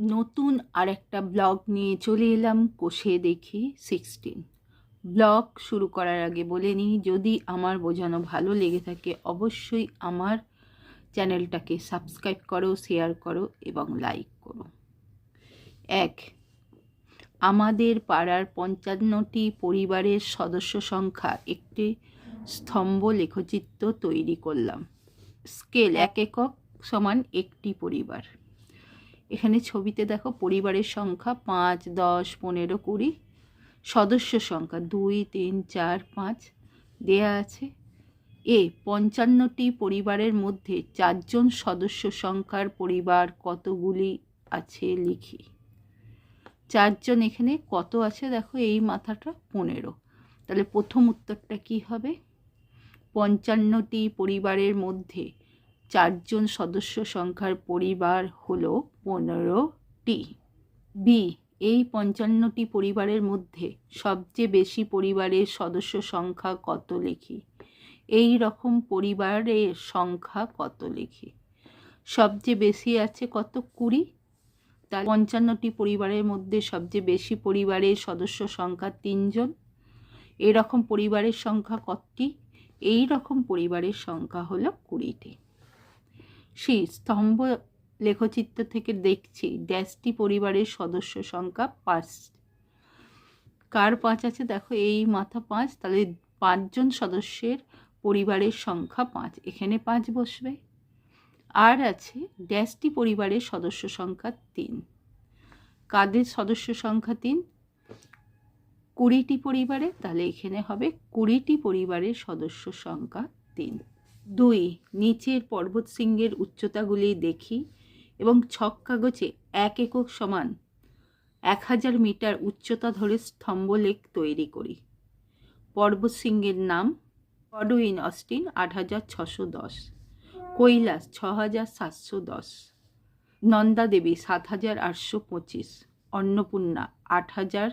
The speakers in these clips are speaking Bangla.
নতুন আরেকটা ব্লগ নিয়ে চলে এলাম কোষে দেখি সিক্সটিন ব্লগ শুরু করার আগে বলে নিই, যদি আমার বোঝানো ভালো লেগে থাকে, অবশ্যই আমার চ্যানেলটাকে সাবস্ক্রাইব করো শেয়ার করো এবং লাইক করো। এক, আমাদের পাড়ার পঞ্চান্নটি পরিবারের সদস্য সংখ্যা একটি স্তম্ভ লেখচিত্র তৈরি করলাম। স্কেল এক একক সমান একটি পরিবার। এখানে ছবিতে দেখো পরিবারের সংখ্যা পাঁচ, দশ, পনেরো, কুড়ি সদস্য সংখ্যা দুই, তিন, চার, পাঁচ দেয়া আছে। এ পঞ্চান্নটি পরিবারের মধ্যে চারজন সদস্য সংখ্যার পরিবার কতগুলি আছে লিখি। চারজন এখানে কত আছে দেখো এই মাথাটা পনেরো। তাহলে প্রথম উত্তরটা কি হবে? পঞ্চান্নটি পরিবারের মধ্যে চারজন সদস্য সংখ্যার পরিবার হল পনেরোটি বি, এই পঞ্চান্নটি পরিবারের মধ্যে সবচেয়ে বেশি পরিবারের সদস্য সংখ্যা কত লিখি? এই রকম পরিবারের সংখ্যা কত লিখি? সবচেয়ে বেশি আছে কত? কুড়ি। তার পঞ্চান্নটি পরিবারের মধ্যে সবচেয়ে বেশি পরিবারের সদস্য সংখ্যা তিনজন। এরকম পরিবারের সংখ্যা কতটি? এই রকম পরিবারের সংখ্যা হলো কুড়িটি। সেই স্তম্ভ লেখচিত্র থেকে দেখছি ড্যাশটি পরিবারের সদস্য সংখ্যা পাঁচ। কার পাঁচ আছে? দেখো, এই মাথা পাঁচ, তাহলে পাঁচজন সদস্যের পরিবারের সংখ্যা পাঁচ। এখানে পাঁচ বসবে। আর আছে ড্যাশটি পরিবারের সদস্য সংখ্যা তিন। কাদের সদস্য সংখ্যা তিন? কুড়িটি পরিবারে তাহলে এখানে হবে কুড়িটি পরিবারের সদস্য সংখ্যা তিন। দুই, নিচের পর্বত শৃঙ্গের উচ্চতাগুলি দেখি এবং ছক কাগজে এক একক সমান এক হাজার মিটার উচ্চতা ধরে স্তম্ভলেখ তৈরি করি। পর্বত শৃঙ্গের নাম গডউইন অস্টিন আট হাজার ছশো দশ, কৈলাস ছ হাজার সাতশো দশ নন্দা দেবী সাত হাজার আটশো পঁচিশ, অন্নপূর্ণা আট হাজার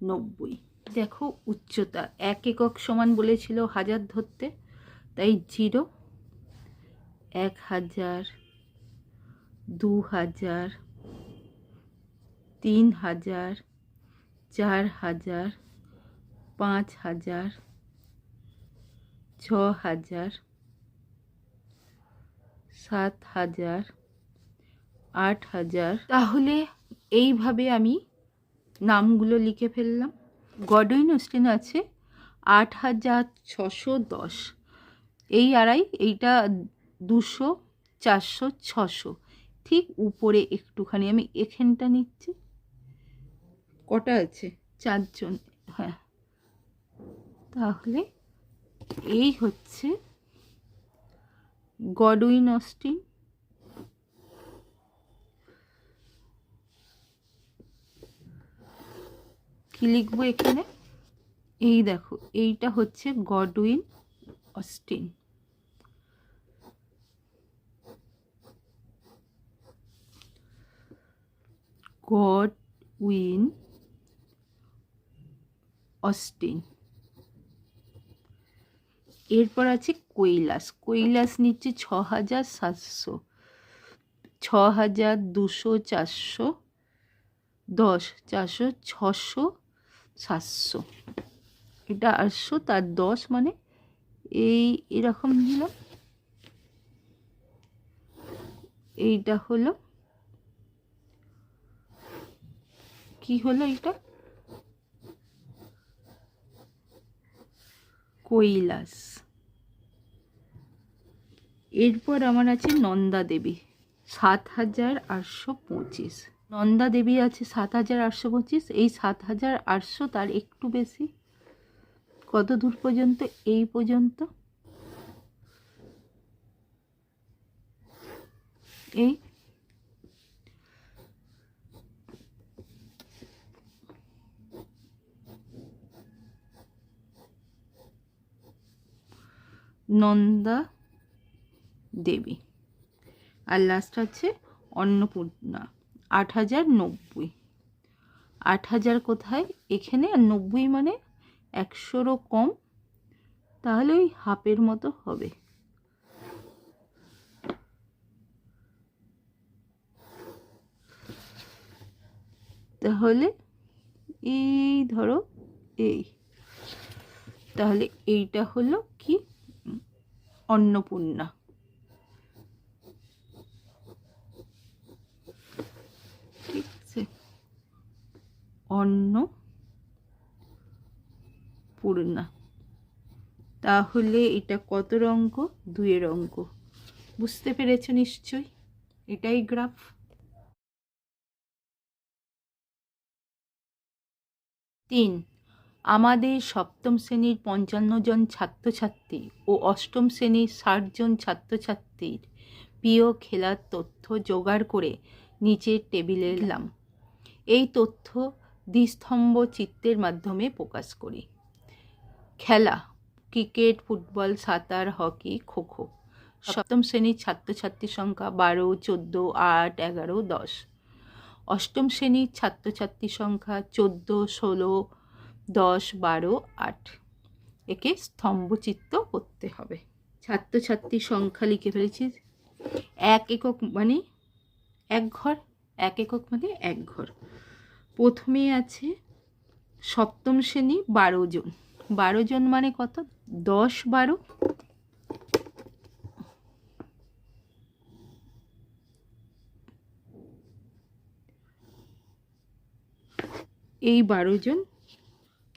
নব্বই। দেখো উচ্চতা এক একক সমান বলেছিল হাজার ধরতে, তাই জিরো এক হাজার, দু হাজার, তিন হাজার, চার হাজার, পাঁচ হাজার, ছ হাজার, সাত হাজার, আট হাজার। তাহলে এইভাবে আমি নামগুলো লিখে ফেললাম। গডউইন অস্টিন আছে আট হাজার ছশো দশ। এই আড়াই, এইটা দুশো চারশো ছশো। ঠিক উপরে একটুখানি আমি এখানটা নিচ্ছি। কটা আছে? চারজন হ্যাঁ। তাহলে এই হচ্ছে গডউইন অস্টিন। কি লিখব এখানে? এই দেখো এইটা হচ্ছে গডউইন অস্টিন। গডউইন অস্টিন এরপর আছে কৈলাস। কৈলাস নিচ্ছে ছ হাজার সাতশো ছ হাজার দুশো চারশো, দশ চারশো, ছশো সাতশো। এটা আটশো, তার দশ মানে এই, এরকম নিলাম এইটা হলো কি হলো এটা? কৈলাস। এরপর আমার আছে নন্দা দেবী, সাত হাজার আটশো পঁচিশ। নন্দা দেবী আছে সাত হাজার আটশো পঁচিশ, এই সাত হাজার আটশো তার একটু বেশি। কত দূর পর্যন্ত? এই পর্যন্ত। এই নন্দা দেবী। আর লাস্ট আছে অন্নপূর্ণা, আট হাজার নব্বই। আট হাজার কোথায়? এখানে আর নব্বই মানে একশোরও কম। তাহলে ওই হাফের মতো হবে। তাহলে এই ধরো এই। তাহলে এইটা হলো কি? অন্নপূর্ণা। ঠিক আছে। অন্ন পূর্ণা তাহলে এটা কত অঙ্ক দুইয়ের অঙ্ক। বুঝতে পেরেছ নিশ্চয়ই? এটাই গ্রাফ। তিন। আমাদের সপ্তম শ্রেণির পঞ্চান্ন জন ছাত্রছাত্রী ও অষ্টম শ্রেণির ষাট জন ছাত্রছাত্রীর প্রিয় খেলার তথ্য জোগাড় করে নিচের টেবিলে এলাম। এই তথ্য দ্বিস্তম্ভ চিত্রের মাধ্যমে প্রকাশ করি। খেলা, ক্রিকেট, ফুটবল, সাঁতার, হকি, খোখো। সপ্তম শ্রেণির ছাত্রছাত্রীর সংখ্যা বারো, চোদ্দ, আট, এগারো, দশ। অষ্টম শ্রেণির ছাত্রছাত্রীর সংখ্যা চোদ্দ, ষোলো দশ, বারো, আট। একে স্তম্ভচিত্র করতে হবে। ছাত্রছাত্রীর সংখ্যা লিখে ফেলেছি। এক একক মানে এক ঘর, এক একক মানে এক ঘর। প্রথমে আছে সপ্তম শ্রেণি, বারো জন। বারো জন মানে কত? দশ, বারো। এই বারো জন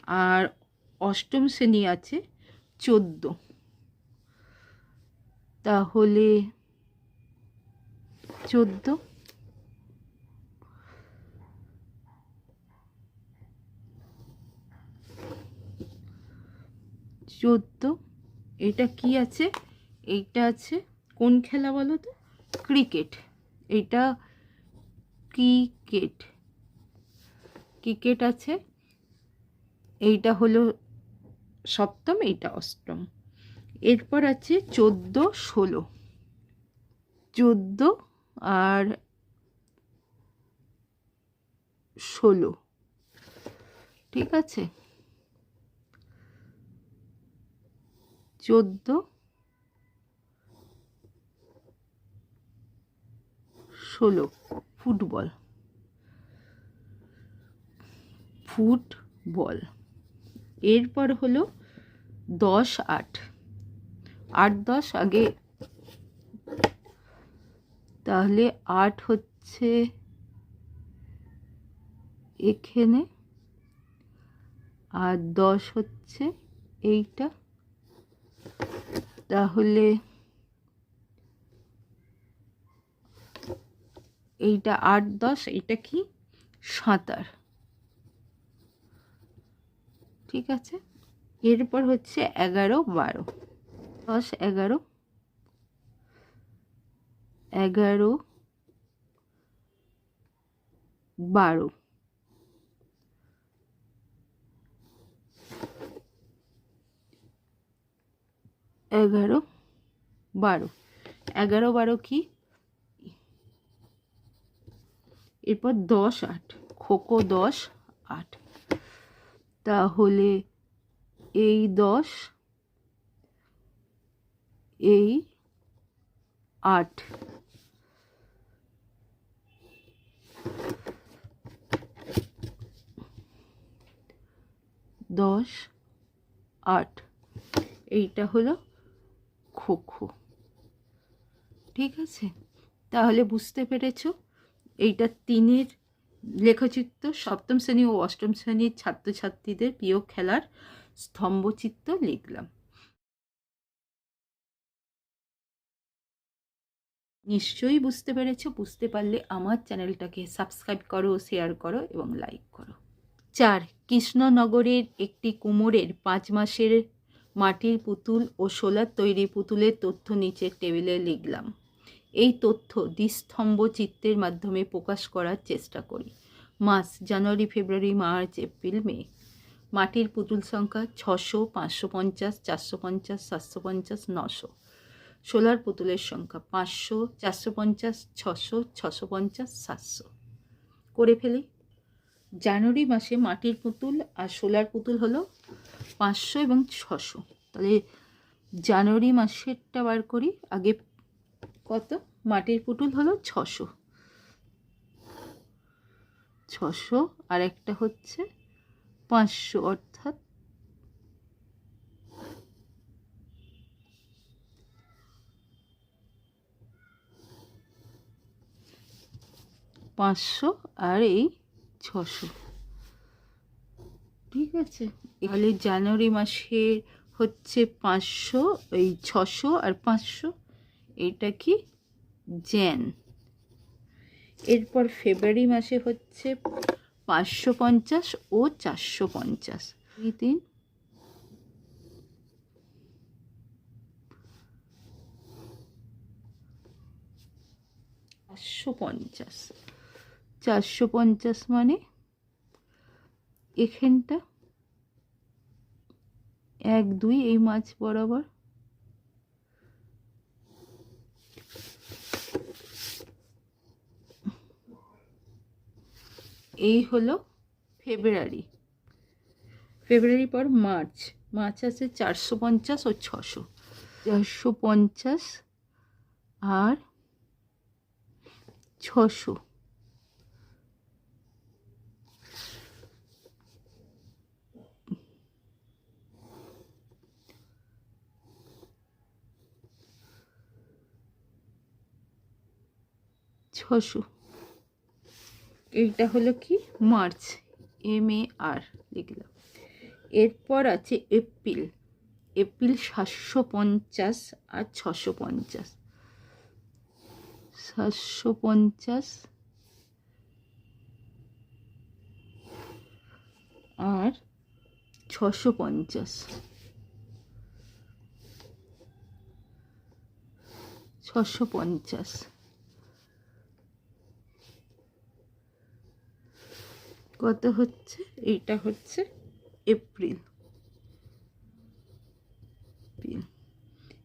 আর অষ্টম শ্রেণি আছে চোদ্দ। তাহলে চোদ্দ। চোদ্দ। এটা কি আছে? এইটা আছে কোন খেলা বলো তো? ক্রিকেট। এটা ক্রিকেট। ক্রিকেট আছে এইটা হলো সপ্তম, এইটা অষ্টম। এরপর আছে চোদ্দ, ষোলো। চোদ্দ আর ষোলো। ঠিক আছে? চোদ্দ, ষোলো। ফুটবল। ফুটবল। এরপর হলো দশ আট। আট, দশ আগে তাহলে আট হচ্ছে এখানে আর দশ হচ্ছে এইটা। তাহলে এইটা আট, দশ এটা কি? সাঁতার ঠিক আছে? এরপর হচ্ছে এগারো বারো। দশ, এগারো। এগারো বারো। এগারো বারো। এগারো বারো কি? এরপর দশ আট। খোকো দশ, আট। তাহলে এই দশ, এই আট। দশ, আট। এইটা হলো খো খো ঠিক আছে? তাহলে বুঝতে পেরেছ? এইটা তিনের লেখচিত্র সপ্তম শ্রেণি ও অষ্টম শ্রেণির ছাত্রছাত্রীদের প্রিয় খেলার স্তম্ভচিত্র লিখলাম। নিশ্চয়ই বুঝতে পেরেছ, বুঝতে পারলে আমার চ্যানেলটাকে সাবস্ক্রাইব করো, শেয়ার করো এবং লাইক করো। চার, কৃষ্ণনগরের একটি কুমোরের পাঁচ মাসের মাটির পুতুল ও সোলার তৈরি পুতুলের তথ্য নিচের টেবিলে লিখলাম। এই তথ্য দ্বিস্তম্ভ চিত্রের মাধ্যমে প্রকাশ করার চেষ্টা করি। মাস, January, February, March, April, May. মাটির পুতুল সংখ্যা ছশো, পাঁচশো পঞ্চাশ, চারশো পঞ্চাশ, সাতশো পঞ্চাশ, নশো। সোলার পুতুলের সংখ্যা পাঁচশো, চারশো পঞ্চাশ, ছশো ছশো পঞ্চাশ, সাতশো। করে ফেলি। জানুয়ারি মাসে মাটির পুতুল আর সোলার পুতুল হলো পাঁচশো এবং ছশো। তাহলে জানুয়ারি মাসেরটা বার করি, আগে কত? মাটির পুতুল হলো ছশো। ছশো আর একটা হচ্ছে পাঁচশো, অর্থাৎ পাঁচশো আর এই ছশো। ঠিক আছে? তাহলে জানুয়ারি মাসের হচ্ছে পাঁচশো, এই ছশো আর পাঁচশো। এটা কি? জ্যান এরপর ফেব্রুয়ারি মাসে হচ্ছে পাঁচশো পঞ্চাশ ও চারশো পঞ্চাশ। এই তিন পঞ্চাশ। চারশো পঞ্চাশ মানে এখানটা এক দুই এই মাছ বরাবর। এই হলো ফেব্রুয়ারি। ফেব্রুয়ারি পর মার্চ। মার্চ আছে চারশো পঞ্চাশ ও ছশো। চারশো পঞ্চাশ আর ছশো। ছশো। এইটা হলো কি? মার্চ, এম এ আর, লিখলাম। এরপর আছে এপ্রিল। এপ্রিল সাতশো পঞ্চাশ আর ছশো পঞ্চাশ। সাতশো পঞ্চাশ আর ছশো পঞ্চাশ। ছশো পঞ্চাশ। কত হচ্ছে? এইটা হচ্ছে এপ্রিল।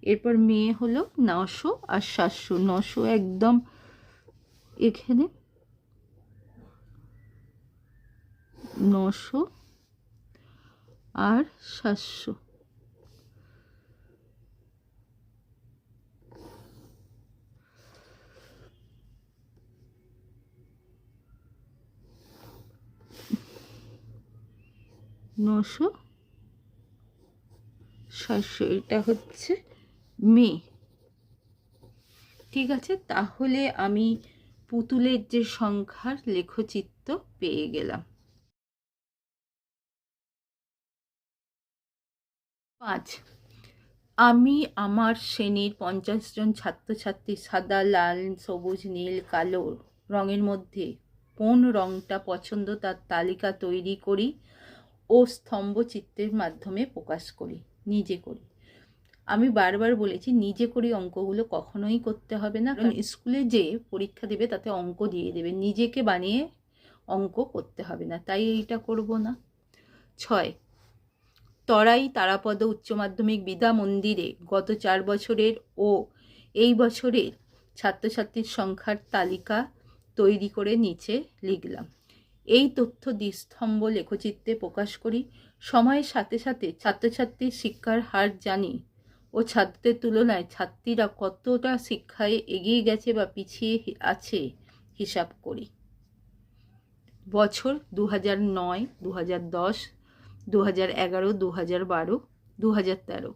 এরপর মে হলো নশো আর সাতশো। নশো একদম এখানে। নশো আর সাতশো। নশো সাতশো এটা হচ্ছে মে। ঠিক আছে, তাহলে আমি পুতুলের যে সংখ্যার লেখচিত্র পেয়ে গেলাম। পাঁচ, আমি আমার শ্রেণির পঞ্চাশ জন ছাত্রছাত্রী সাদা, লাল, সবুজ, নীল, কালো রঙের মধ্যে কোন রঙটা পছন্দ তার তালিকা তৈরি করি? ও স্তম্ভচিত্রের মাধ্যমে প্রকাশ করি নিজে করি। আমি বারবার বলেছি নিজে করি অঙ্কগুলো কখনোই করতে হবে না। কারণ স্কুলে যে পরীক্ষা দেবে তাতে অঙ্ক দিয়ে দেবে। নিজেকে বানিয়ে অঙ্ক করতে হবে না। তাই এইটা করব না। ছয় তরাই তারাপদ উচ্চ মাধ্যমিক বিদ্যা মন্দিরে গত চার বছরের ও এই বছরের ছাত্রছাত্রীর সংখ্যার তালিকা তৈরি করে নিচে লিখলাম। এই তথ্য দ্বিস্তম্ভ লেখচিত্রে প্রকাশ করি। সময়ের সাথে সাথে ছাত্রছাত্রীর শিক্ষার হার জানি ও ছাত্রদের তুলনায় ছাত্রীরা কতটা শিক্ষায় এগিয়ে গেছে বা পিছিয়ে আছে হিসাব করি। বছর দু হাজার নয় দু হাজার দশ দু হাজার এগারো দু হাজার বারো দু হাজার তেরো।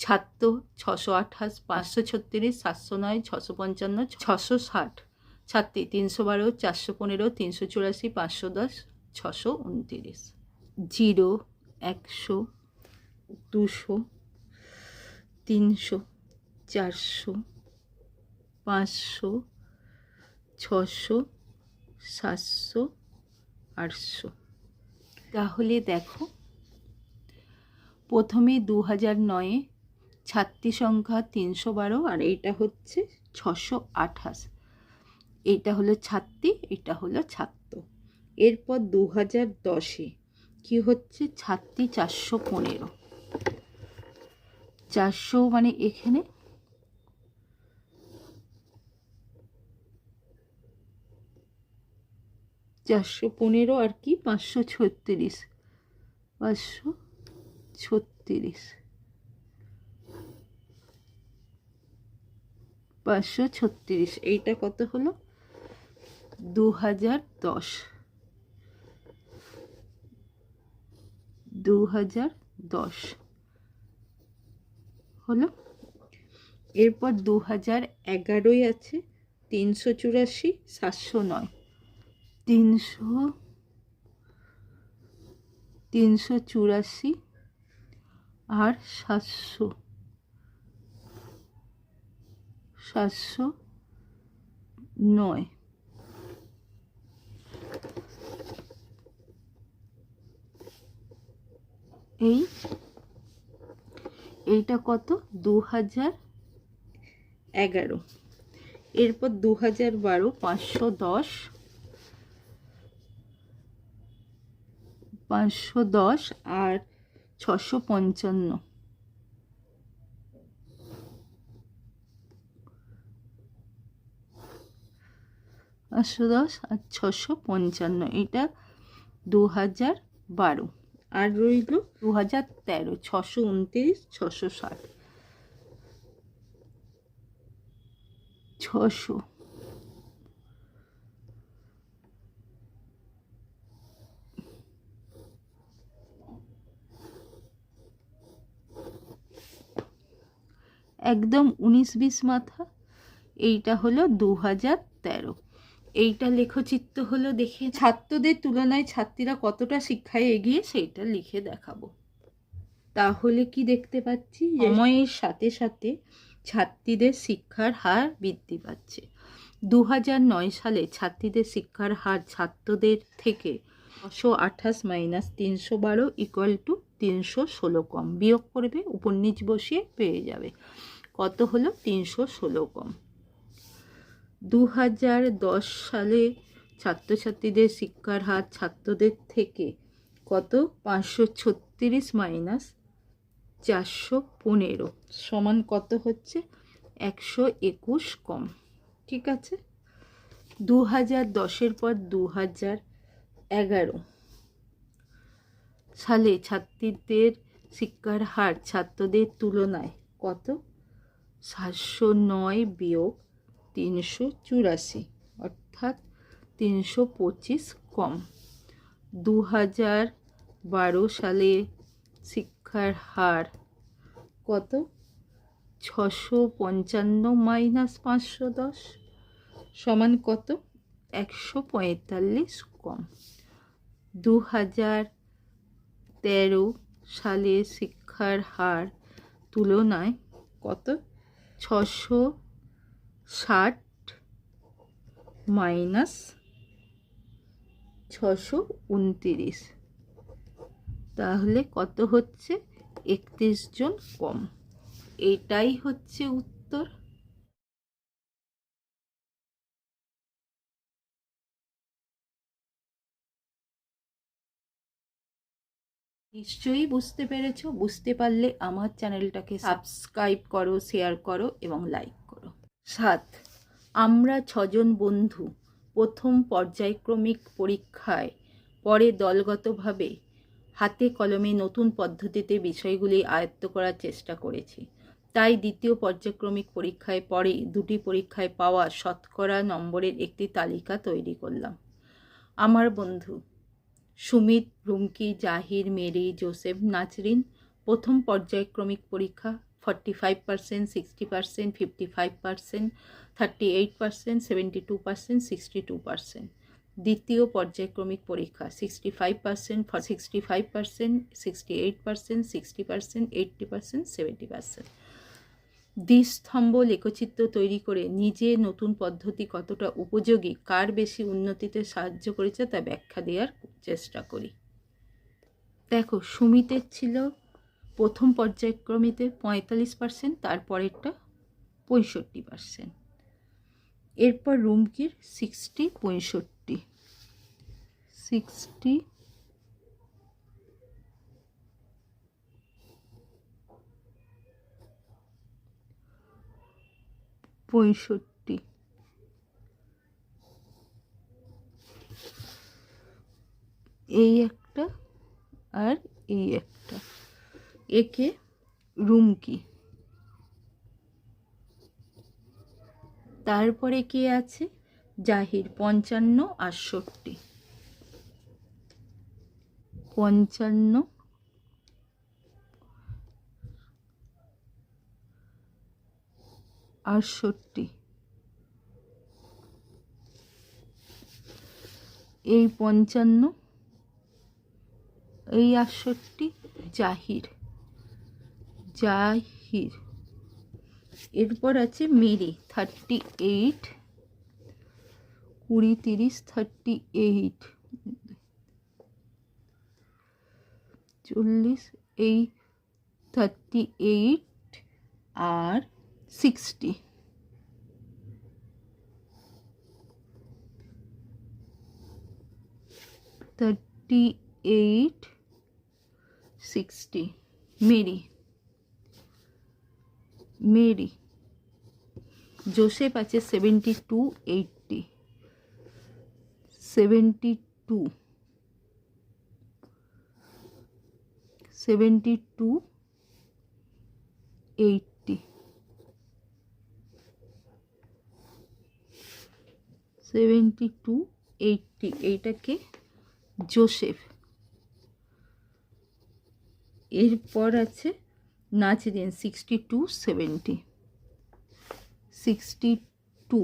ছাত্র ছশো আঠাশ, পাঁচশো ছত্রিশ, সাতশো নয়, ছশো পঞ্চান্ন, ছশো ষাট। ছাত্রী তিনশো বারো, চারশো পনেরো, তিনশো চুরাশি, পাঁচশো দশ, ছশো উনতিরিশ। জিরো, একশো, দুশো, তিনশো, চারশো, পাঁচশো, ছশো, সাতশো, আটশো। তাহলে দেখো, প্রথমে দু হাজার নয়ে ছাত্রী সংখ্যা তিনশো বারো, আর এইটা হচ্ছে ছশো আঠাশ। এইটা হলো ছাত্রী, এটা হলো ছাত্র। এরপর দু হাজার দশে কী হচ্ছে? ছাত্রী চারশো পনেরো। চারশো মানে এখানে? চারশো পনেরো আর কি? পাঁচশো ছত্রিশ। পাঁচশো ছত্রিশ। পাঁচশো ছত্রিশ। এইটা কত হলো? দু হাজার দশ। দু হাজার দশ। হলো? এরপর দু হাজার এগারোই আছে, তিনশো চুরাশি, সাতশো নয়। তিনশো তিনশো চুরাশি আর সাতশো। সাতশো নয়। এই, এইটা কত? দু হাজার এগারো। এরপর দু হাজার বারো, পাঁচশো দশ। পাঁচশো দশ আর ছশো পঞ্চান্ন। পাঁচশো দশ আর ছশো পঞ্চান্ন এটা দু হাজার বারো। আর রইল দু হাজার তেরো, ছশো উনত্রিশ, ছশো ষাট। ছশো। একদম উনিশ বিশ মাথা, এইটা হলো দু হাজার তেরো। এইটা লেখচিত্র হলো দেখে ছাত্রদের তুলনায় ছাত্রীরা কতটা শিক্ষায় এগিয়ে সেইটা লিখে দেখাবো। তাহলে কি দেখতে পাচ্ছি? সময়ের সাথে সাথে ছাত্রীদের শিক্ষার হার বৃদ্ধি পাচ্ছে। দু নয় সালে ছাত্রীদের শিক্ষার হার ছাত্রদের থেকে ছশো আঠাশ মাইনাস তিনশো বারো ইকুয়াল টু তিনশো ষোলো কম। বিয়োগ করবে উপর নিচ বসিয়ে পেয়ে যাবে। কত হলো? তিনশো ষোলো কম। দু হাজার দশ সালে ছাত্রছাত্রীদের শিক্ষার হার ছাত্রদের থেকে কত? পাঁচশো ছত্রিশ মাইনাস চারশো পনেরো সমান কত হচ্ছে? একশো একুশ কম। ঠিক আছে? দু হাজার দশের পর দু হাজার এগারো সালে ছাত্রীদের শিক্ষার হার ছাত্রদের তুলনায় কত? সাতশো নয় বিয়োগ তিনশো চুরাশি, অর্থাৎ তিনশো পঁচিশ কম। দু হাজার বারো সালে শিক্ষার হার কত? ছশো পঞ্চান্ন মাইনাস পাঁচশো দশ সমান কত? একশো পঁয়তাল্লিশ কম। দু হাজার তেরো সালে শিক্ষার হার তুলনায় কত? ছশো ষাট মাইনাস ছশো উনতিরিশ। তাহলে কত হচ্ছে? একত্রিশ জন কম। এটাই হচ্ছে উত্তর। নিশ্চয়ই বুঝতে পেরেছ। বুঝতে পারলে আমার চ্যানেলটাকে সাবস্ক্রাইব করো, শেয়ার করো এবং লাইক সাত। আমরা ছজন বন্ধু। প্রথম পর্যায়ক্রমিক পরীক্ষায় পরে দলগতভাবে হাতে কলমে নতুন পদ্ধতিতে বিষয়গুলি আয়ত্ত করার চেষ্টা করেছি। তাই দ্বিতীয় পর্যায়ক্রমিক পরীক্ষায় পরে দুটি পরীক্ষায় পাওয়া শতকরা নম্বরের একটি তালিকা তৈরি করলাম। আমার বন্ধু সুমিত, রুমকি, জাহির, মেরি, জোসেফ নাচরিন প্রথম পর্যায়ক্রমিক পরীক্ষা forty five percent sixty percent fifty five percent thirty eight percent seventy two percent sixty two percent দ্বিতীয় পর্যায়ক্রমিক পরীক্ষা sixty five percent sixty five percent sixty eight percent sixty percent eighty percent seventy percent দ্বিস্তম্ভ লেখচিত্র তৈরি করে নিজে নতুন পদ্ধতি কতটা উপযোগী, কার বেশি উন্নতিতে সাহায্য করেছে তা ব্যাখ্যা দেওয়ার চেষ্টা করি। দেখো, সুমিতের ছিল প্রথম পর্যায়ক্রমিতে পঁয়তাল্লিশ পার্সেন্ট তারপরেরটা পঁয়ষট্টি পার্সেন্ট এরপর রুমকির সিক্সটি পঁয়ষট্টি। সিক্সটি পঁয়ষট্টি। এই একটা আর এই একটা। একে রুমকি তারপরে কে আছে? জাহির, পঞ্চান্ন আটষট্টি পঞ্চান্ন। আটষট্টি এই পঞ্চান্ন, এই আটষট্টি জাহির। জাহির। এরপর আছে মেরি থার্টি এইট কুড়ি, তিরিশ থার্টি এইট চল্লিশ, এই থার্টি এইট আর sixty thirty eight sixty Mary. Mary. Joseph আছে seventy two eighty seventy two seventy two eighty seventy two eighty এইটাকে জোসেফ। এরপর আছে Nasrin sixty two seventy sixty two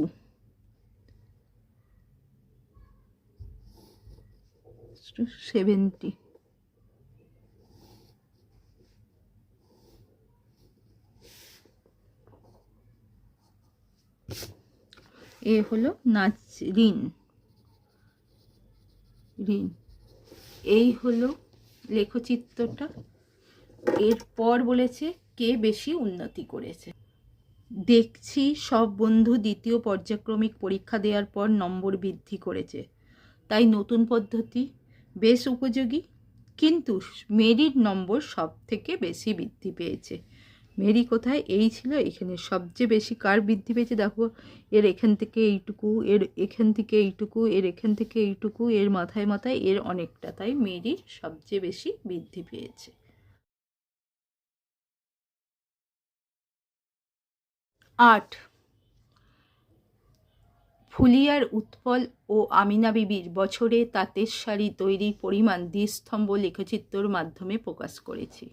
seventy এ হলো নাজরিন ঋণ এই হলো লেখচিত্রটা। এরপর বলেছে কে বেশি উন্নতি করেছে। দেখছি সব বন্ধু দ্বিতীয় পর্যায়ক্রমিক পরীক্ষা দেওয়ার পর নম্বর বৃদ্ধি করেছে। তাই নতুন পদ্ধতি বেশ উপযোগী, কিন্তু মেরির নম্বর সব থেকে বেশি বৃদ্ধি পেয়েছে। মেরি কোথায়? এই ছিল এখানে সবচেয়ে বেশি কার বৃদ্ধি পেয়েছে দেখো। এর এখান থেকে এইটুকু, এর এখান থেকে এইটুকু, এর এখান থেকে এইটুকু, এর মাথায় মাথায়, এর অনেকটা। তাই মেরির সবচেয়ে বেশি বৃদ্ধি পেয়েছে। আট। ফুলিয়ার উৎপল ও আমিনা বিবির বছরে তাঁতের শাড়ি তৈরির পরিমাণ দ্বিস্তম্ভ লেখচিত্রর মাধ্যমে প্রকাশ করেছি।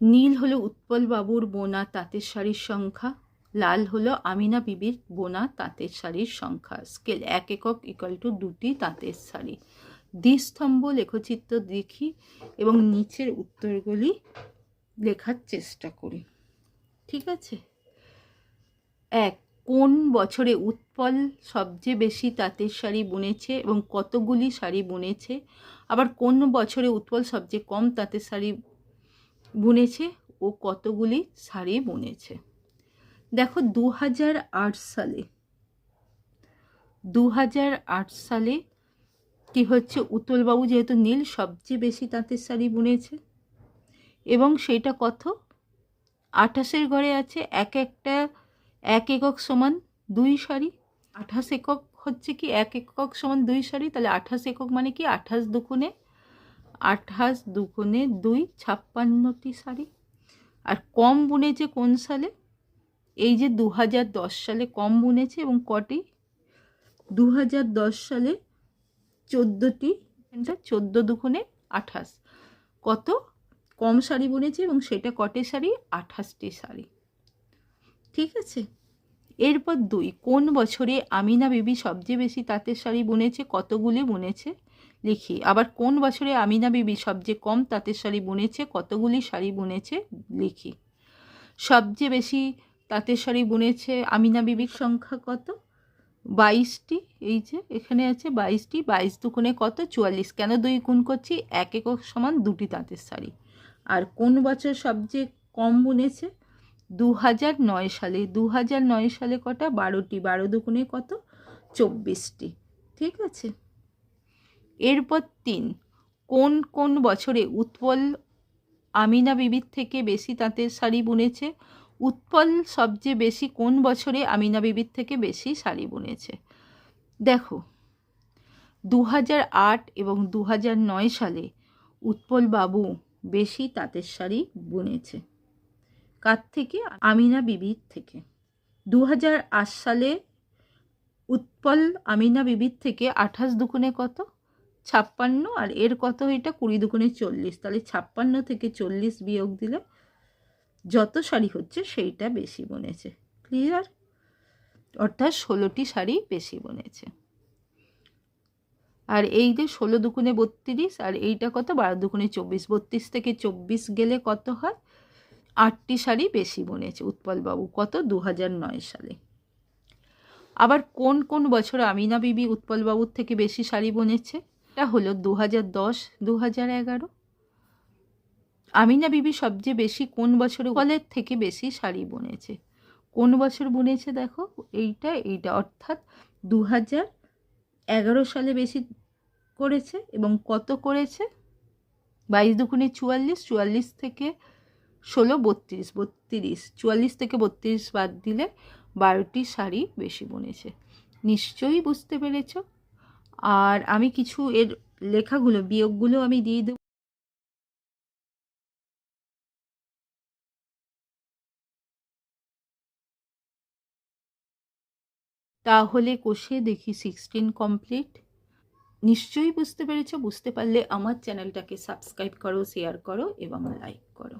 নীল হলো উৎপল বাবুর বোনা তাঁতের শাড়ির সংখ্যা, লাল হলো আমিনা বিবির বোনা তাঁতের শাড়ির সংখ্যা। স্কেল এক একক ইকাল টু দুটি তাঁতের শাড়ি। দ্বিস্তম্ভ লেখচিত্র দেখি এবং নিচের উত্তরগুলি লেখার চেষ্টা করি। ঠিক আছে? এক, কোন বছরে উৎপল সবচেয়ে বেশি তাঁতের শাড়ি বুনেছে এবং কতগুলি শাড়ি বুনেছে? আবার কোন বছরে উৎপল সবচেয়ে কম তাঁতের শাড়ি বুনেছে ও কতগুলি শাড়ি বুনেছে? দেখো দু হাজার আট সালে দু হাজার আট সালে কি হচ্ছে? উৎপলবাবু যেহেতু নীল, সবচেয়ে বেশি তাঁতের শাড়ি বুনেছে এবং সেটা কত? আঠাশের ঘরে আছে এক একটা, এক একক সমান দুই শাড়ি আঠাশ একক হচ্ছে কি, এক একক সমান দুই শাড়ি তাহলে আঠাশ একক মানে কি, আঠাশ দুগুণে আঠাশ দুগুণে দুই, ছাপ্পান্নটি শাড়ি আর কম বুনেছে কোন সালে? এই যে দু হাজার দশ সালে কম বুনেছে এবং কটি? দু হাজার দশ সালে চোদ্দোটি, চোদ্দ দুগুণে আঠাশ। কত? কম শাড়ি বুনেছি এবং সেটা কটে শাড়ি, আঠাশটি শাড়ি। ঠিক আছে? এরপর দুই, কোন বছরে আমিনা বিবি সবচেয়ে বেশি তাঁতের শাড়ি বুনেছে, কতগুলি বুনেছে? লিখি, আবার কোন বছরে আমিনা বিবি সবচেয়ে কম তাঁতের শাড়ি বুনেছে, কতগুলি শাড়ি বুনেছে? লিখি, সবচেয়ে বেশি তাঁতের শাড়ি বুনেছে আমিনা বিবির সংখ্যা কত? বাইশটি, এই যে এখানে আছে বাইশটি, বাইশ দুগুণে কত? চুয়াল্লিশ। কেন দুই গুণ করছি? এক একক সমান দুটি তাঁতের শাড়ি। আর কোন বছর সবচেয়ে কম বুনেছে? দু হাজার নয় সালে। দু হাজার নয় সালে কটা? বারোটি। বারো দুগুণে কত? চব্বিশটি। ঠিক আছে? এরপর তিন। কোন কোন বছরে উৎপল আমিনা বিবির থেকে বেশি তাঁতের শাড়ি বুনেছে? উৎপল সবচেয়ে বেশি কোন বছরে আমিনা বিবির থেকে বেশি শাড়ি বুনেছে? দেখো দু হাজার আট এবং দু হাজার নয় সালে উৎপল বাবু বেশি তাঁতের শাড়ি বুনেছে। কার থেকে আমিনা বিবির থেকে। দু হাজার আট সালে উৎপল আমিনা বিবির থেকে আঠাশ দুগুণে কত? ছাপ্পান্ন, আর এর কত? এটা কুড়ি দুগুণে চল্লিশ। তাহলে ছাপ্পান্ন থেকে চল্লিশ বিয়োগ দিলে যত শাড়ি হচ্ছে সেইটা বেশি বনেছে। ক্লিয়ার? অর্থাৎ ষোলোটি শাড়ি বেশি বনেছে। আর এই যে ষোলো দুগুণে বত্রিশ আর এইটা কত? বারো দুগুণে চব্বিশ। বত্রিশ থেকে চব্বিশ গেলে কত হয়? আটটি শাড়ি বেশি বনেছে উৎপলবাবু। কত? দু হাজার নয় সালে। আবার কোন কোন বছর আমিনা বিবি উৎপলবাবুর থেকে বেশি শাড়ি বনেছে? এটা হলো দু হাজার দশ দু হাজার এগারো। আমিনা বিবি সবচেয়ে বেশি কোন বছর কলের থেকে বেশি শাড়ি বুনেছে? কোন বছর বুনেছে দেখো? এইটা এইটা। অর্থাৎ দু হাজার এগারো সালে বেশি করেছে এবং কত করেছে? বাইশ দুকুনে চুয়াল্লিশ চুয়াল্লিশ থেকে ষোলো, বত্রিশ বত্রিশ, চুয়াল্লিশ থেকে বত্রিশ বাদ দিলে বারোটি শাড়ি বেশি বুনেছে। নিশ্চয়ই বুঝতে পেরেছ। আর আমি কিছু এর লেখাগুলো, বিয়োগগুলো আমি দিয়ে দেবো। তাহলে কষে দেখি সিক্সটিন কমপ্লিট নিশ্চয়ই বুঝতে পেরেছ, বুঝতে পারলে আমার চ্যানেলটাকে সাবস্ক্রাইব করো শেয়ার করো এবং লাইক করো।